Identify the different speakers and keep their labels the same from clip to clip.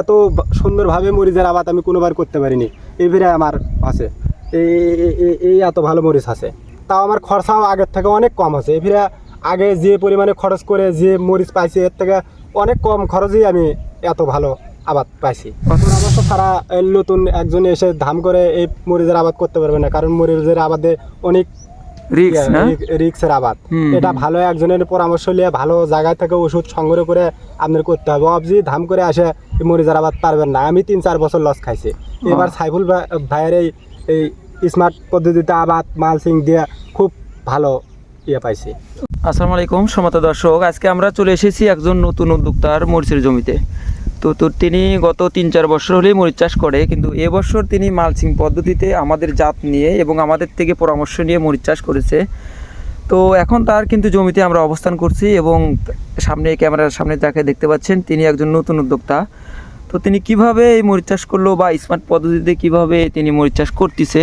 Speaker 1: এত সুন্দরভাবে মরিচের আবাদ আমি কোনোবার করতে পারিনি। এই ফিরে আমার আছে। এই এত ভালো মরিচ আছে। তাও আমার খরচাও আগের থেকে অনেক কম আছে। এই ফিরে আগে যে পরিমাণে খরচ করে যে মরিচ পাইছি, এর থেকে অনেক কম খরচেই আমি এত ভালো আবাদ পাইছি। বছর অবশ্য সারা নতুন একজন এসে ধাম করে এই মরিচের আবাদ করতে পারবে না, কারণ মরিচের আবাদে অনেক
Speaker 2: রিক্স
Speaker 1: রিক্সের আবাদ। এটা ভালো একজনের পরামর্শ নিয়ে ভালো জায়গায় থেকে ওষুধ সংগ্রহ করে আপনার করতে হবে। অবজি ধাম করে আসে এই মরিচার আবাদ পারবেন না। আমি তিন চার বছর লস খাইছি। এবার সাইফুল ভাই- ভাইয়ের এই এই স্মার্ট পদ্ধতিতে আবাদ মালসিং দিয়ে খুব ভালো ইয়ে পাইছি।
Speaker 2: আসসালামু আলাইকুম সমতা দর্শক। আজকে আমরা চলে এসেছি একজন নতুন উদ্যোক্তার মরিচের জমিতে। তো তো তিনি গত তিন চার বছর হলেই মরিচ চাষ করে, কিন্তু এবছর তিনি মালচিং পদ্ধতিতে আমাদের জাত নিয়ে এবং আমাদের থেকে পরামর্শ নিয়ে মরিচ চাষ করেছে। তো, এখন তার কিন্তু জমিতে আমরা অবস্থান করছি এবং সামনে ক্যামেরার সামনে যাকে দেখতে পাচ্ছেন, তিনি একজন নতুন উদ্যোক্তা। তো তিনি কীভাবে এই মরিচ চাষ করল বা স্মার্ট পদ্ধতিতে কীভাবে তিনি মরিচ চাষ করতেছে,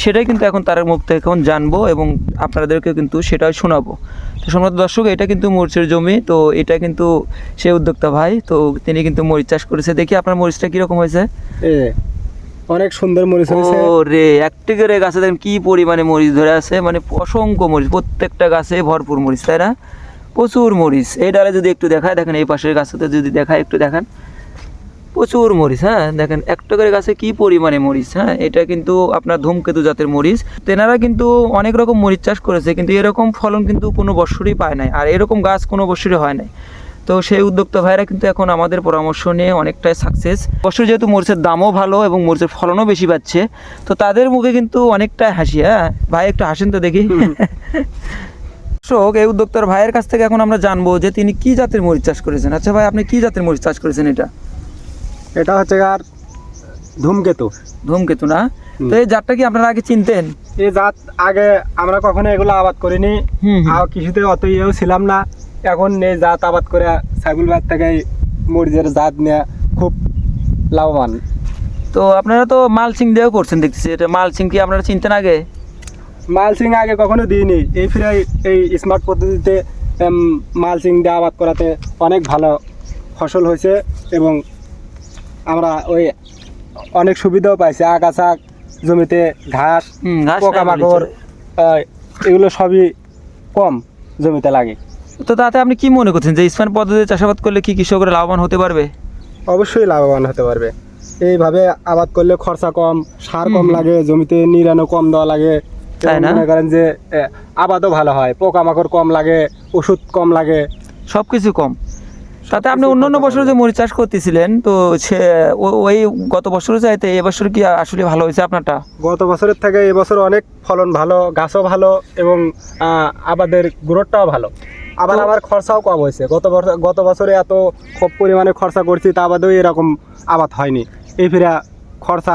Speaker 2: সেটাই কিন্তু এখন তার মুখ থেকে এখন জানব এবং আপনাদেরকে কিন্তু সেটাই শোনাবো। তো সম্রাট দর্শক এটা কিন্তু মরিচের জমি। তো এটা কিন্তু সে উদ্যোক্তা ভাই তো তিনি কিন্তু মরিচ চাষ করেছে। দেখি আপনার মরিচটা কীরকম হয়েছে?
Speaker 1: অনেক সুন্দর মরিচ হয়েছে।
Speaker 2: ও রে একটি করে গাছে দেখেন কি পরিমাণে মরিচ ধরে আছে। মানে অসংখ্য মরিচ প্রত্যেকটা গাছে ভরপুর মরিচ তাই না? প্রচুর মরিচ। এই ডালে যদি একটু দেখায় দেখেন এই পাশের গাছেতে যদি দেখায় একটু দেখেন। প্রচুর মরিচ হ্যাঁ? দেখেন, একটা করে গাছে কি পরিমাণে মরিচ হ্যাঁ? এটা কিন্তু আপনার ধূমকেতু জাতের মরিচ। তেনারা কিন্তু অনেক রকম মরিচ চাষ করেছে, কিন্তু এরকম ফলন কিন্তু কোনো বৎসরই পায় নাই। আর এরকম গাছ কোনো বৎসরই হয় নাই। তো সেই উদ্যোক্তা ভাইরা কিন্তু এখন আমাদের পরামর্শ নিয়ে অনেকটাই সাকসেস বছর যেহেতু মরিচের দামও ভালো এবং মরিচের ফলনও বেশি পাচ্ছে, তো তাদের মুখে কিন্তু অনেকটাই হাসি হ্যাঁ? ভাই, একটু হাসেন তো দেখি। এই উদ্যোক্তার ভাইয়ের কাছ থেকে এখন আমরা জানব যে তিনি কি জাতের মরিচ চাষ করেছেন। আচ্ছা ভাই, আপনি কি জাতের মরিচ চাষ করেছেন এটা?
Speaker 1: এটা হচ্ছে আর ধূমকেতু।
Speaker 2: ধূমকেতু না? তো এই জাতটা কি আপনারা আগে চিনতেন?
Speaker 1: এই জাত আগে আমরা কখনো এগুলো আবাদ করিনি। আর কিছুতে অত ইয়েও ছিলাম না। এখন এই জাত আবাদ করে সাইবুল ভাই থেকে মরিচের জাত নিয়ে খুব লাভবান।
Speaker 2: তো আপনারা তো মালচিং দিয়েও করছেন দেখতেছি। এটা মালচিং কি আপনারা চিনতেন আগে?
Speaker 1: মালচিং আগে কখনো দিইনি। এই ফিরে এই স্মার্ট পদ্ধতিতে মালচিং দিয়ে আবাদ করাতে অনেক ভালো ফসল হয়েছে এবং আমরা ওই অনেক সুবিধাও পাইছি আগাছা জমিতে ঘাস পোকামাকড় এগুলো সবই কম জমিতে লাগে।
Speaker 2: তো তাতে আপনি কি মনে করছেন যে স্মার্ট পদ্ধতিতে চাষাবাদ করলে কি কৃষকরা লাভবান হতে পারবে?
Speaker 1: অবশ্যই লাভবান হতে পারবে। এইভাবে আবাদ করলে খরচা কম সার কম লাগে জমিতে নিরানো কম দেওয়া লাগে? মনে করেন যে আবাদও ভালো হয় পোকামাকড় কম লাগে ওষুধ কম লাগে।
Speaker 2: সব কিছু কম। তাতে আপনি অন্যান্য বছর যে। মরিচ চাষ করতেছিলেন তো সে ওই গত বছর চাইতে এবছর কি আসলে ভালো হয়েছে আপনারটা?
Speaker 1: গত বছরের থেকে এবছর অনেক ফলন ভালো গাছও ভালো এবং আবাদের গ্রোথটাও ভালো। আবার আমার খরচাও কম হয়েছে। গত বছর গত বছরে এত খুব পরিমাণে খরচা করছি তা বাদেও এরকম আবাদ হয়নি। এই ফিরা খরচা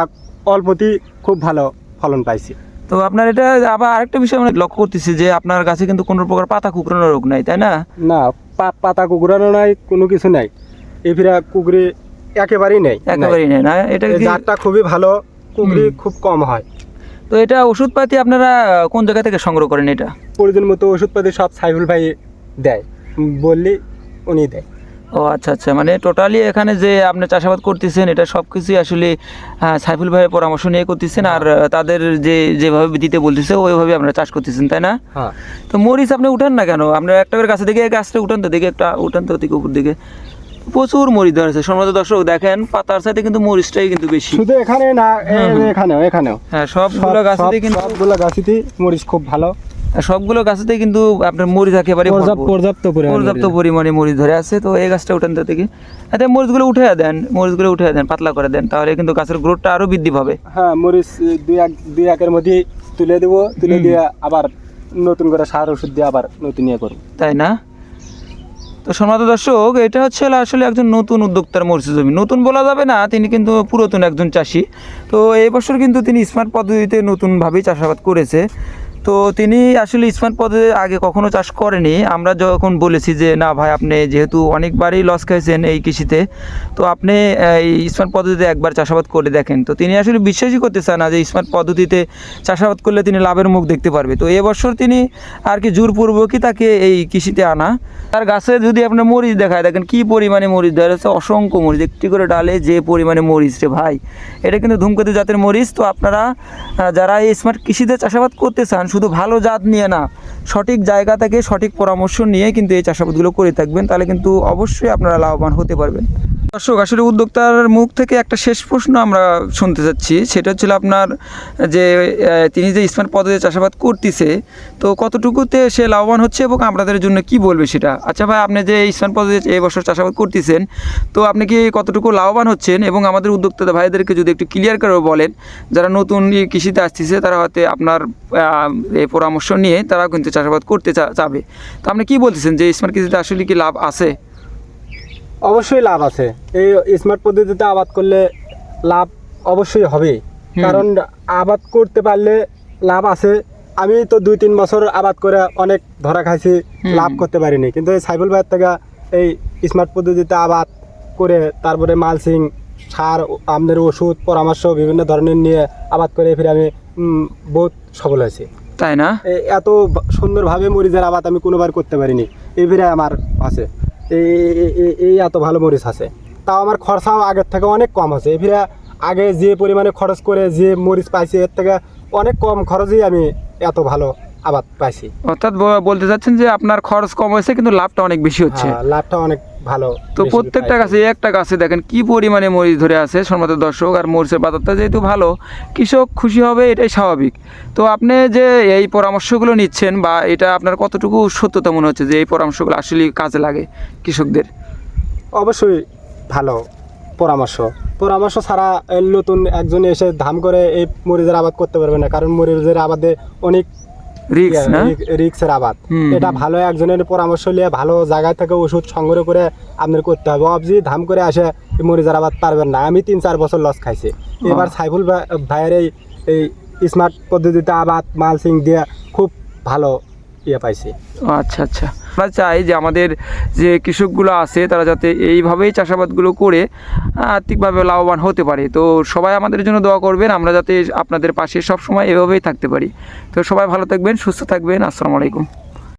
Speaker 1: অল্পতেই খুব ভালো ফলন পাইছি।
Speaker 2: তো আপনার এটা আবার আরেকটা বিষয় আমরা লক্ষ্য করতেছি যে আপনার গাছে কিন্তু কোনো প্রকার পাতা কুকরানো রোগ নাই তাই না?
Speaker 1: না পাতা কুকুরানো নাই কোনো কিছু নাই। এই ফিরে কুকুরি একেবারেই নেই
Speaker 2: একেবারেই নেই না? এটা
Speaker 1: জাতটা খুবই ভালো কুকুরি। খুব কম হয়।
Speaker 2: তো এটা ওষুধপাতি আপনারা কোন জায়গা থেকে সংগ্রহ করেন এটা?
Speaker 1: প্রয়োজন মতো ওষুধপাতি সব সাইফুল ভাই দেয় বললি উনি দেয়।
Speaker 2: ও আচ্ছা আচ্ছা। মানে টোটালি এখানে যে আপনি চাষাবাদ করতেছেন এটা সব কিছুই আসলে সাইফুল ভাইয়ের পরামর্শ নিয়ে করতেছেন আর তাদের যে যেভাবে দিতে বলতেছে ওইভাবে আপনারা চাষ করতেছেন তাই না?
Speaker 1: হ্যাঁ।
Speaker 2: তো মরিচ আপনি উঠান না কেন? আপনার একটা করে গাছে দিকে গাছটা উঠান তো দিকে একটা উঠান তো দিকে উপর দিকে। প্রচুর মরিচ ধরেছে সম্ভবত দর্শক দেখেন পাতার সাথে কিন্তু মরিচটাই কিন্তু বেশি।
Speaker 1: শুধু এখানে না। এখানেও এখানেও।
Speaker 2: হ্যাঁ সবগুলো
Speaker 1: সব-
Speaker 2: গাছেতে কিন্তু
Speaker 1: সবগুলো গাছেতেই মরিচ খুব ভালো।
Speaker 2: সবগুলো গাছেতে কিন্তু আপনার মরিচ একেবারে
Speaker 1: পর্যাপ্ত পর্যাপ্ত পরিমাণে মরিচ।
Speaker 2: ধরে আছে। তো এই গাছটা উঠান দেখি এতে মরিচগুলো উঠে দেন মরিচগুলো উঠে দেন পাতলা করে দেন তাহলে কিন্তু গাছের গ্রোথটা আরও বৃদ্ধি পাবে।
Speaker 1: হ্যাঁ মরিচ দুই এক দুই একের মধ্যেই তুলে দেবো। তুলে দিয়ে আবার নতুন করে সার ওষুধ দিয়ে আবার নতুন ইয়ে করব।
Speaker 2: তাই না? তো সমাজ দর্শক এটা হচ্ছে আসলে একজন নতুন উদ্যোক্তার মরিচ জমি। নতুন বলা যাবে না তিনি কিন্তু পুরাতন একজন চাষি। তো এই বছর কিন্তু তিনি স্মার্ট পদ্ধতিতে নতুনভাবেই চাষাবাদ করেছে। তো তিনি আসলে স্মার্ট পদ্ধতি আগে কখনো চাষ করেনি। আমরা যখন বলেছি যে, না ভাই, আপনি যেহেতু অনেকবারই লস খাইছেন এই কৃষিতে, তো আপনি এই স্মার্ট পদ্ধতিতে একবার চাষাবাদ করে দেখেন। তো তিনি আসলে বিশ্বাসই করতে চান না যে স্মার্ট পদ্ধতিতে চাষাবাদ করলে তিনি লাভের মুখ দেখতে পারবে। তো এবছর তিনি আর কি জোরপূর্বকই তাকে এই কৃষিতে আনা। তার গাছে যদি আপনি মরিচ দেখায়, দেখেন কি পরিমাণে মরিচ দেওয়া হচ্ছে অসংখ্য মরিচ। একটি করে ডালে যে পরিমাণে মরিচ রে ভাই, এটা কিন্তু ধূমকেতু জাতের মরিচ। তো আপনারা যারা এই স্মার্ট কৃষিতে চাষাবাদ করতে চান শুধু ভালো জাত নিয়ে না, সঠিক জায়গা থেকে সঠিক পরামর্শ নিয়ে কিন্তু এই চাষাবাদগুলো করে থাকবেন। তাহলে কিন্তু অবশ্যই আপনারা লাভবান হতে পারবেন। দর্শক, আসলে উদ্যোক্তার মুখ থেকে একটা শেষ প্রশ্ন আমরা শুনতে চাচ্ছি। সেটা হচ্ছিল আপনার যে তিনি যে স্মার্ট পদ্ধতিতে চাষাবাদ করতেছে, তো কতটুকুতে সে লাভবান হচ্ছে এবং আপনাদের জন্য কি বলবে সেটা? আচ্ছা ভাই, আপনি যে স্মার্ট পদ্ধতিতে এই বছর চাষাবাদ করতেছেন, তো আপনি কি কতটুকু লাভবান হচ্ছেন? এবং আমাদের উদ্যোক্তা ভাইদেরকে যদি একটু ক্লিয়ার করে বলেন, যারা নতুন কৃষিতে আসতেছে, তারা হয়তো আপনার এই পরামর্শ নিয়ে তারা কিন্তু চাষাবাদ করতে চাবে। তো আপনি কি বলতেছেন যে স্মার্ট কৃষিতে আসলে কি লাভ আছে?
Speaker 1: অবশ্যই লাভ আছে। এই স্মার্ট পদ্ধতিতে আবাদ করলে লাভ অবশ্যই হবে। কারণ আবাদ করতে পারলে লাভ আছে। আমি তো দুই তিন বছর আবাদ করে অনেক ধরা খাইছি লাভ করতে পারিনি। কিন্তু এই সাইফুল ভাইয়ের থেকে এই স্মার্ট পদ্ধতিতে আবাদ করে তারপরে মালসিং সার আমাদের ওষুধ পরামর্শ বিভিন্ন ধরনের নিয়ে আবাদ করে ফিরে আমি বহুত সফল হয়েছি।
Speaker 2: তাই না?
Speaker 1: এত সুন্দরভাবে মরিচের আবাদ আমি কোনোবার করতে পারিনি। এই ফিরে আমার আছে। এই এত ভালো মরিচ আছে। তাও আমার খরচাও আগের থেকে অনেক কম আছে। ফিরে আগে যে পরিমাণে খরচ করে যে মরিচ পাইছি এর থেকে অনেক কম খরচেই আমি এত ভালো আবাদ পাইছি।
Speaker 2: অর্থাৎ বলতে চাচ্ছেন যে আপনার খরচ কম হয়েছে কিন্তু লাভটা অনেক বেশি হচ্ছে।
Speaker 1: হ্যাঁ, লাভটা অনেক ভালো
Speaker 2: তো প্রত্যেকটা গাছে একটা গাছে দেখেন কি পরিমাণে মরিচ ধরে আছে সম্মত দর্শক আর মরিচের বাজারটা যেহেতু ভালো কৃষক খুশি হবে এটাই স্বাভাবিক। তো আপনি যে এই পরামর্শগুলো নিচ্ছেন বা এটা আপনার কতটুকু সত্যতা মনে হচ্ছে যে এই পরামর্শগুলো আসলে কাজে লাগে কৃষকদের?
Speaker 1: অবশ্যই ভালো পরামর্শ। পরামর্শ ছাড়া নতুন একজন এসে ধাম করে এই মরিচের আবাদ করতে পারবে না কারণ মরিচের আবাদে অনেক রিক্সের আবাদ। এটা ভালো একজনের পরামর্শ নিয়ে ভালো জায়গায় থেকে ওষুধ সংগ্রহ করে আপনার করতে হবে। অবজি ধাম করে আসে আবাদ পারবেন না। আমি তিন চার বছর লস খাইছি। এবার সাইফুল ভাই- ভাইয়ের এই স্মার্ট পদ্ধতিতে আবাদ মাল মালসিং দিয়ে খুব ভালো ইয়ে পাইছে।
Speaker 2: আচ্ছা আচ্ছা। আমরা চাই যে আমাদের যে কৃষকগুলো আছে, তারা যাতে এইভাবেই চাষাবাদগুলো করে আর্থিকভাবে লাভবান হতে পারে। তো সবাই আমাদের জন্য দোয়া করবেন, আমরা যাতে আপনাদের পাশে সবসময় এভাবেই থাকতে পারি। তো সবাই ভালো থাকবেন, সুস্থ থাকবেন। আসসালামু আলাইকুম।